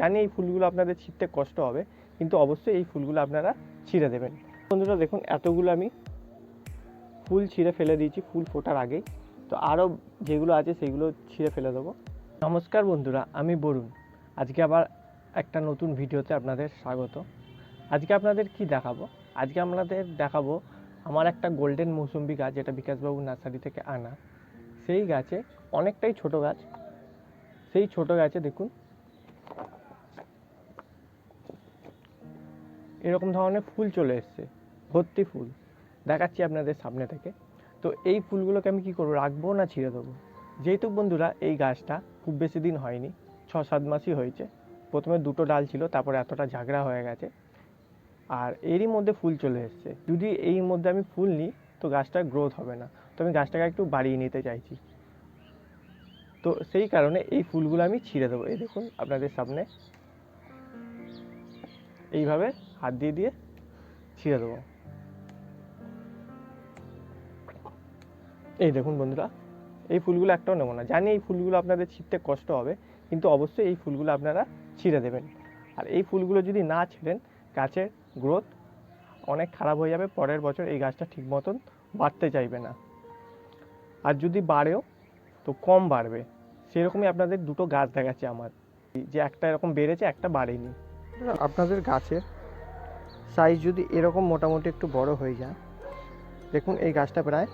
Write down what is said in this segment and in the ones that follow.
জানি এই ফুলগুলো আপনাদের ছিঁড়তে কষ্ট হবে, কিন্তু অবশ্যই এই ফুলগুলো আপনারা ছিঁড়ে দেবেন। বন্ধুরা, দেখুন, এতগুলো আমি ফুল ছিঁড়ে ফেলে দিয়েছি, ফুল ফোটার আগেই। তো আরও যেগুলো আছে সেগুলো ছিঁড়ে ফেলে দেবো। নমস্কার বন্ধুরা, আমি বরুণ। আজকে আবার একটা নতুন ভিডিওতে আপনাদের স্বাগত। আজকে আপনাদের কি দেখাবো? আজকে আপনাদের দেখাবো আমার একটা গোল্ডেন মৌসুম্বি গাছ যেটা বিকাশবাবু নার্সারি থেকে আনা। সেই গাছে অনেকটাই ছোট গাছ। সেই ছোট গাছে দেখুন এরকম ধরনের ফুল চলে এসছে, ভর্তি ফুল। দেখাচ্ছি আপনাদের সামনে থেকে। তো এই ফুলগুলোকে আমি কি করব, রাখব না ছিঁড়ে দেবো? যেহেতু বন্ধুরা, এই গাছটা খুব বেশি দিন হয়নি ছ সাত মাসই হয়েছে। প্রথমে দুটো ডাল ছিল, তারপরে এতটা ঝাগড়া হয়ে গেছে। আর এরই মধ্যে ফুল চলে এসছে। যদি এই মধ্যে আমি ফুল নিই, তো গাছটার গ্রোথ হবে না। তো আমি গাছটাকে একটু বাড়িয়ে নিতে চাইছি। তো সেই কারণে এই ফুলগুলো আমি ছিঁড়ে দেবো। এই দেখুন, আপনাদের সামনে এইভাবে হাত দিয়ে দিয়ে ছিঁড়ে দেবো। এই দেখুন বন্ধুরা, এই ফুলগুলো একটাও নেব না। জানি এই ফুলগুলো আপনাদের ছিঁড়তে কষ্ট হবে, কিন্তু অবশ্যই এই ফুলগুলো আপনারা ছিঁড়ে দেবেন। আর এই ফুলগুলো যদি না ছিঁড়েন, গাছের গ্রোথ অনেক খারাপ হয়ে যাবে, পরের বছর এই গাছটা ঠিক মতন বাড়তে চাইবে না। আর যদি বাড়েও, তো কম বাড়বে। সেরকমই আপনাদের দুটো গাছ দেখাচ্ছে আমার। যে একটা এরকম বেড়েছে, একটা বাড়েনি। আপনাদের গাছের সাইজ যদি এরকম মোটামুটি একটু বড় হয়ে যায়, দেখুন এই গাছটা প্রায়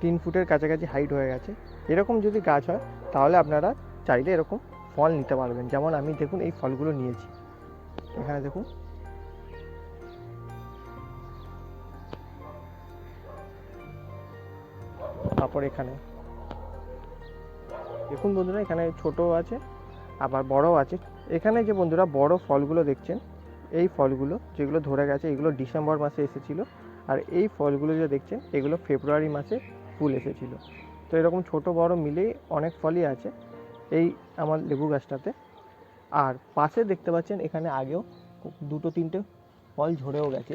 তিন ফুটের কাছাকাছি হাইট হয়ে গেছে। এরকম যদি গাছ হয়, তাহলে আপনারা চাইলে এরকম ফল নিতে পারবেন। যেমন আমি দেখুন এই ফলগুলো নিয়েছি। এখানে দেখুন। তারপর এখানে। দেখুন বন্ধুরা, এখানে ছোট আছে, আবার বড়ও আছে। এখানে যে বন্ধুরা বড় ফলগুলো দেখছেন, এই ফলগুলো যেগুলো ধরে গেছে, এগুলো ডিসেম্বর মাসে এসেছিল। আর এই ফলগুলো যে দেখছেন, এগুলো ফেব্রুয়ারি মাসে ফুল এসেছিল। তো এরকম ছোট বড় মিলেই অনেক ফলই আছে এই আমার লেবু গাছটাতে। আর পাশে দেখতে পাচ্ছেন, এখানে আগেও দুটো তিনটে ফল ঝরেও গেছে।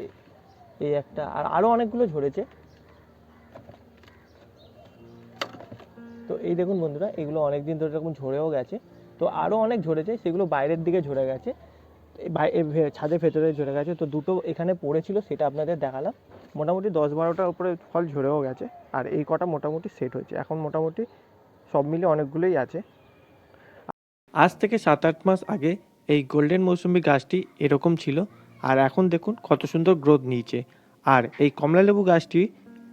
এই একটা, আর আরও অনেকগুলো ঝরেছে। তো এই দেখুন বন্ধুরা, এগুলো অনেক দিন ধরে এরকম ঝরেও গেছে। তো আরও অনেক ঝরেছে, সেগুলো বাইরের দিকে ঝরে গেছে। ছাদের ভেতরে ঝরে গেছে। তো দুটো এখানে পড়েছিল, সেটা আপনাদের দেখালাম। মোটামুটি দশ বারোটার উপরে ফল ঝরেও গেছে, আর এই কটা মোটামুটি সেট হয়েছে। এখন মোটামুটি সব মিলে অনেকগুলোই আছে। আজ থেকে সাত আট মাস আগে এই গোল্ডেন মৌসুমি গাছটি এরকম ছিল, আর এখন দেখুন কত সুন্দর গ্রোথ নিয়েছে। আর এই কমলালেবু গাছটি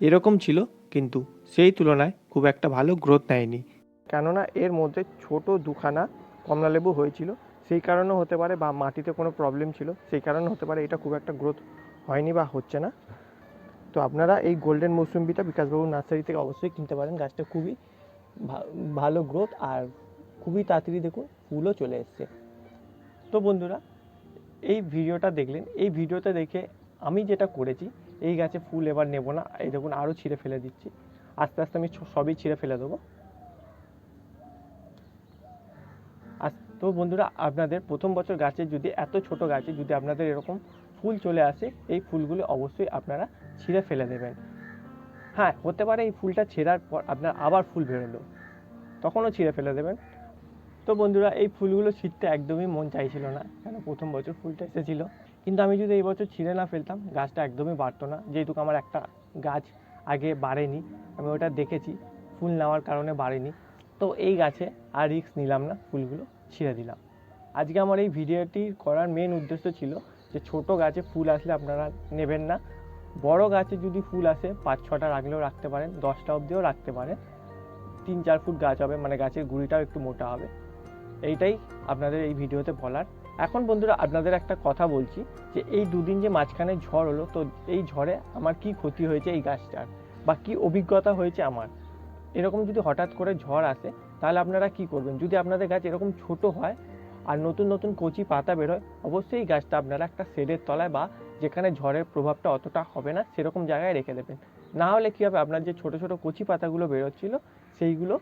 এরকম ছিল, কিন্তু সেই তুলনায় খুব একটা ভালো গ্রোথ নেয়নি। কেননা এর মধ্যে ছোট দুখানা কমলালেবু হয়েছিল, সেই কারণেও হতে পারে বা মাটিতে কোনো প্রবলেম ছিল, সেই কারণে হতে পারে এটা খুব একটা গ্রোথ হয়নি বা হচ্ছে না। তো আপনারা এই গোল্ডেন মৌসুম্বিটা বিকাশবাবু নার্সারি থেকে অবশ্যই কিনতে পারেন, গাছটা খুবই ভালো গ্রোথ আর খুবই তাড়াতাড়ি দেখুন ফুলও চলে এসছে। তো বন্ধুরা, এই ভিডিওটা দেখলেন, এই ভিডিওতে দেখে আমি যেটা করেছি, এই গাছে ফুল এবার নেব না, এই দেখুন আরও ছিঁড়ে ফেলে দিচ্ছি। আস্তে আস্তে আমি সবই ছিঁড়ে ফেলে দেবো আর তো বন্ধুরা, আপনাদের প্রথম বছর গাছে যদি, এত ছোট গাছে যদি আপনাদের এরকম ফুল চলে আসে, এই ফুলগুলো অবশ্যই আপনারা ছিঁড়ে ফেলে দেবেন। হ্যাঁ হতে পারে এই ফুলটা ছেঁড়ার পর আপনার আবার ফুল বেরোলো, তখনও ছিঁড়ে ফেলে দেবেন। তো বন্ধুরা, এই ফুলগুলো ছিঁড়তে একদমই মন চাইছিল না, কেন প্রথম বছর ফুলটা এসেছিল। কিন্তু আমি যদি এই বছর ছিঁড়ে না ফেলতাম, গাছটা একদমই বাড়তো না। যেহেতু আমার একটা গাছ আগে বাড়েনি, আমি ওটা দেখেছি, ফুল নেওয়ার কারণে বাড়েনি। তো এই গাছে আর রিস্ক নিলাম না ফুলগুলো। ছিঁড়ে দিলাম। আজকে আমার এই ভিডিওটি করার মেন উদ্দেশ্য ছিল যে ছোট গাছে ফুল আসলে আপনারা নেবেন না। বড় গাছে যদি ফুল আসে, পাঁচ ছটা রাখলেও রাখতে পারেন, দশটা অবধিও রাখতে পারেন। তিন চার ফুট গাছ হবে মানে গাছের গুঁড়িটাও একটু মোটা হবে। এইটাই আপনাদের এই ভিডিওতে বলার। এখন বন্ধুরা, আপনাদের একটা কথা বলছি যে এই দুদিন যে মাঝখানে ঝড় হলো, তো এই ঝড়ে আমার কি ক্ষতি হয়েছে এই গাছটার? বা কি অভিজ্ঞতা হয়েছে আমার? এরকম যদি হঠাৎ করে ঝড় আসে তাহলে আপনারা কি করবেন? যদি আপনাদের গাছ এরকম ছোট হয় আর নতুন নতুন কচি পাতা বেরোয়, অবশ্যই গাছটা আপনারা একটা শেডের তলায় বা যেখানে ঝড়ের প্রভাবটা অতটা হবে না, সেরকম জায়গায় রেখে দেবেন। না হলে কী হবে? আপনার যে ছোট ছোট কচি পাতাগুলো বেরোচ্ছিল, সেইগুলো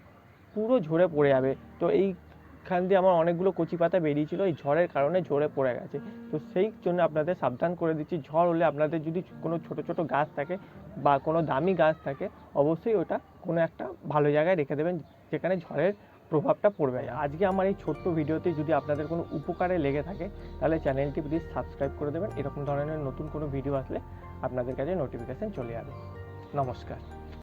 পুরো ঝরে পড়ে যাবে। তো এইখান দিয়ে আমার অনেকগুলো কচি পাতা বেরিয়েছিল, এই ঝড়ের কারণে ঝরে পড়ে গেছে। তো সেই জন্য আপনাদের সাবধান করে দিচ্ছি। ঝড় হলে আপনাদের যদি কোনো ছোট ছোট গাছ থাকে বা কোনো দামি গাছ থাকে, অবশ্যই ওটা কোনো একটা ভালো জায়গায় রেখে দেবেন। যেখানে ঝড়ের প্রভাবটা পড়বে। না আজকে আমার এই ছোট্ট ভিডিওতে যদি আপনাদের কোনো উপকারে লেগে থাকে তাহলে চ্যানেলটি প্লিজ সাবস্ক্রাইব করে দেবেন। এরকম ধরনের নতুন কোনো ভিডিও আসলে আপনাদের কাছে নোটিফিকেশান চলে যাবে। নমস্কার।